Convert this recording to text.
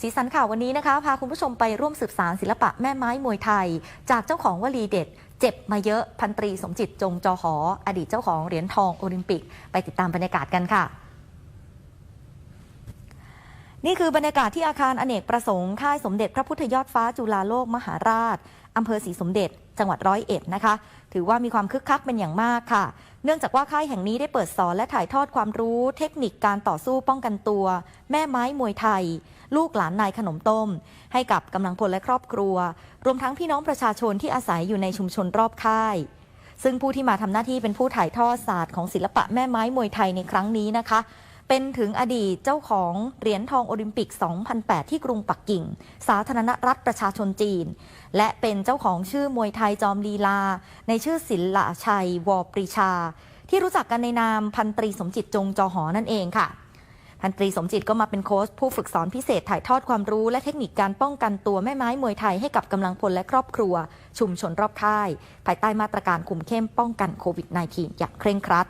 สีสันข่าววันนี้นะคะ พาคุณผู้ชมไปร่วมสืบสารศิลปะแม่ไม้มวยไทย จากเจ้าของวลีเด็ด เจ็บมาเยอะพันตรีสมจิตจงจอหอ อดีตเจ้าของเหรียญทองโอลิมปิก ไปติดตามบรรยากาศกันค่ะนี่คือบรรยากาศที่อาคารอเนกประสงค์ ค่ายสมเด็จพระพุทธยอดฟ้าจุฬาโลกมหาราช อำเภอศรีสมเด็จ จังหวัดร้อยเอ็ดนะคะ ถือว่ามีความคึกคักเป็นอย่างมากค่ะ เนื่องจากว่าค่ายแห่งนี้ได้เปิดสอนและถ่ายทอดความรู้ เทคนิคการต่อสู้ป้องกันตัว แม่ไม้มวยไทย ลูกหลานนายขนมต้ม ให้กับกำลังพลและครอบครัว รวมทั้งพี่น้องประชาชนที่อาศัยอยู่ในชุมชนรอบค่าย ซึ่งผู้ที่มาทำหน้าที่เป็นผู้ถ่ายทอดศาสตร์ของศิลปะแม่ไม้มวยไทยในครั้งนี้นะคะ เป็นถึงอดีตเจ้าของเหรียญทองโอลิมปิก 2008 ที่กรุงปักกิ่ง สาธารณรัฐประชาชนจีน และเป็นเจ้าของชื่อมวยไทยจอมลีลา ในชื่อศิลาชัยวอปรีชาที่รู้จักกันในนามพันตรีสมจิตจงจอหอนั่นเองค่ะ พันตรีสมจิตก็มาเป็นโค้ชผู้ฝึกสอนพิเศษถ่ายทอดความรู้และเทคนิคการป้องกันตัวแม่ไม้มวยไทยให้กับกำลังพลและครอบครัว ชุมชนรอบค่าย ภายใต้มาตรการคุมเข้มป้องกันโควิด -19 อย่างเคร่งครัด